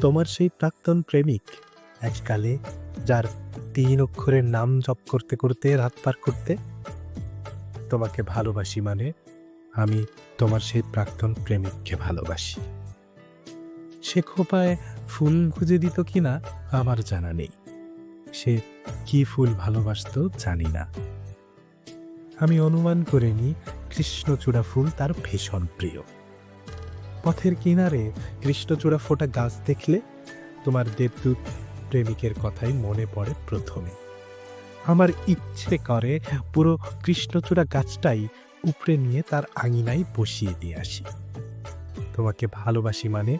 তোমার সেই প্রাক্তন প্রেমিক এককালে যার তিন অক্ষরের নাম জপ করতে করতে রাত পার করতে। তোমাকে ভালোবাসি মানে আমি তোমার সেই প্রাক্তন প্রেমিককে ভালোবাসি। সে খোপায় ফুল খুঁজে দিত কিনা আমার জানা নেই। সে কি ফুল ভালোবাসতো জানি না। আমি অনুমান করে নিই কৃষ্ণচূড়া ফুল তার ভীষণ প্রিয়। পথের কিনারে কৃষ্ণচূড়া ফোটা গাছ দেখলে তোমার দেবদূত প্রেমিকের কথাই মনে পড়ে প্রথমে। আমার ইচ্ছে করে পুরো কৃষ্ণচূড়া গাছটাই উপড়ে নিয়ে তার আঙিনায় বসিয়ে দিয়ে আসি। তোমাকে ভালোবাসি মানে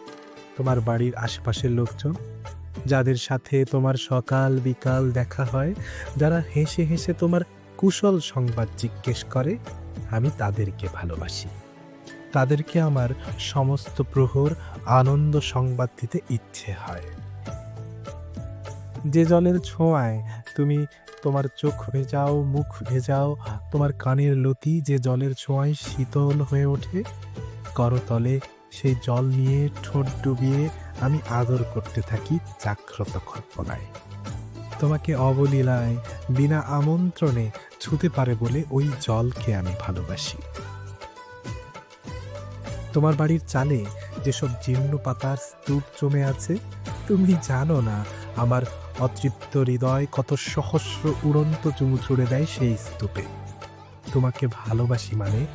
তোমার বাড়ির আশেপাশের লোকজন, যাদের সাথে তোমার সকাল বিকাল দেখা হয়, যারা হেসে হেসে তোমার কুশল সংবাদ জিজ্ঞেস করে, আমি তাদেরকে ভালোবাসি। তাদেরকে আমার সমস্ত প্রহর আনন্দ সংবাদ দিতে ইচ্ছে হয়। যে জলের ছোঁয়ায় তুমি তোমার চোখ ভেজাও, মুখ ভেজাও, তোমার কানের লতি যে জলের ছোঁয়ায় শীতল হয়ে ওঠে, করতলে সেই জল নিয়ে ঠোঁট ডুবিয়ে আমি আদর করতে থাকি জাগ্রত কল্পনায়। তোমাকে অবলীলায়, বিনা আমন্ত্রণে ছুতে পারে বলে ওই জলকে আমি ভালোবাসি। তোমার বাড়ির চালে যেসব জীর্ণ পাতার স্তূপ জমে আছে, তুমি জানো না, আমার অতৃপ্ত হৃদয় কত সহস্র উড়ন্ত চুমু ছুড়ে দেয় সেই স্তূপে। তোমাকে ভালোবাসি মানে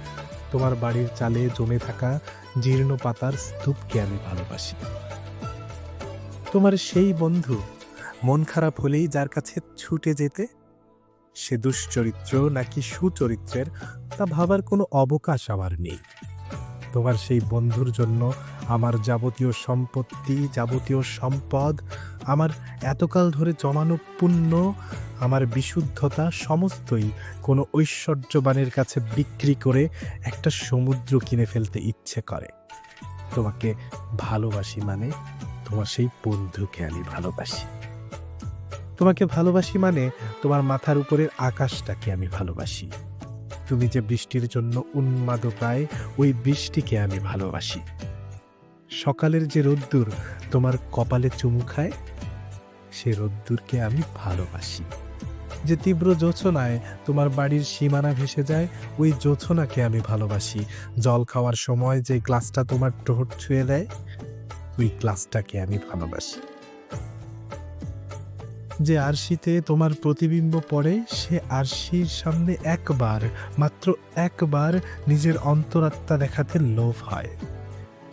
তোমার বাড়ির চালে জমে থাকা জীর্ণ পাতার স্তূপকে আমি ভালোবাসি। তোমার সেই বন্ধু মন খারাপ হলেই যার কাছে ছুটে যেতে, সে দুশ্চরিত্র নাকি সুচরিত্রের, তা ভাবার কোনো অবকাশ আমার নেই। তোমার সেই বন্ধুর জন্য আমার যাবতীয় সম্পত্তি, যাবতীয় সম্পদ, আমার এতকাল ধরে জমানো পুণ্য, আমার বিশুদ্ধতা সমস্তই কোনো ঐশ্বর্যবানের কাছে বিক্রি করে একটা সমুদ্র কিনে ফেলতে ইচ্ছে করে। তোমাকে ভালোবাসি মানে তোমার সেই বন্ধুকে আমি ভালোবাসি। তোমাকে ভালোবাসি মানে তোমার মাথার উপরের আকাশটাকে আমি ভালোবাসি। তুমি যে বৃষ্টির জন্য উন্মাদকায় ওই বৃষ্টিকে আমি ভালোবাসি। সকালের যে রোদ্দুর তোমার কপালে চুমু খায়, সে রোদ্দুরকে আমি ভালোবাসি। যে তীব্র জোছনায় তোমার বাড়ির সীমানা ভেসে যায়, ওই জোছনাকে আমি ভালোবাসি। জল খাওয়ার সময় যে গ্লাসটা তোমার ঠোঁট ছুঁয়ে দেয়, ওই গ্লাসটাকে আমি ভালোবাসি। যে আরশিতে তোমার প্রতিবিম্ব পড়ে, সে আরশির সামনে একবার, মাত্র একবার নিজের অন্তরাত্মা দেখাতে লোভ হয়।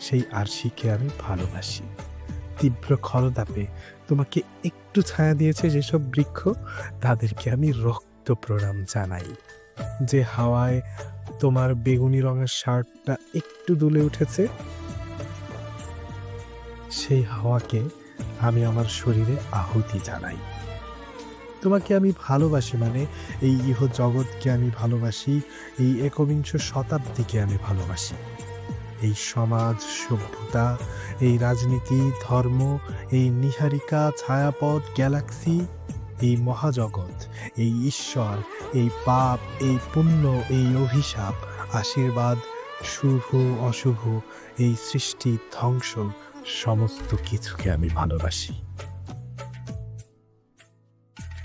সেই আরশিকে আমি ভালোবাসি। তীব্র খরতাপে তোমাকে একটু ছায়া দিয়েছে যেসব বৃক্ষ, তাদেরকে আমি রক্ত প্রণাম জানাই। যে হাওয়ায় তোমার বেগুনি রঙের শার্টটা একটু দুলে উঠেছে, সেই হাওয়াকে আমি আমার শরীরে আহুতি জানাই। তোমাকে আমি ভালোবাসি মানে এই ইহ জগৎকে আমি ভালোবাসি, এই একবিংশ শতাব্দীকে আমি ভালোবাসি। এই সমাজ, সভ্যতা, এই রাজনীতি, ধর্ম, এই নিহারিকা ছায়াপথ গ্যালাক্সি, এই মহাজগৎ, এই ঈশ্বর, এই পাপ, এই পুণ্য, এই অভিশাপ, আশীর্বাদ, শুভ, অশুভ, এই সৃষ্টি, ধ্বংস, সমস্ত কিছুকে আমি ভালোবাসি।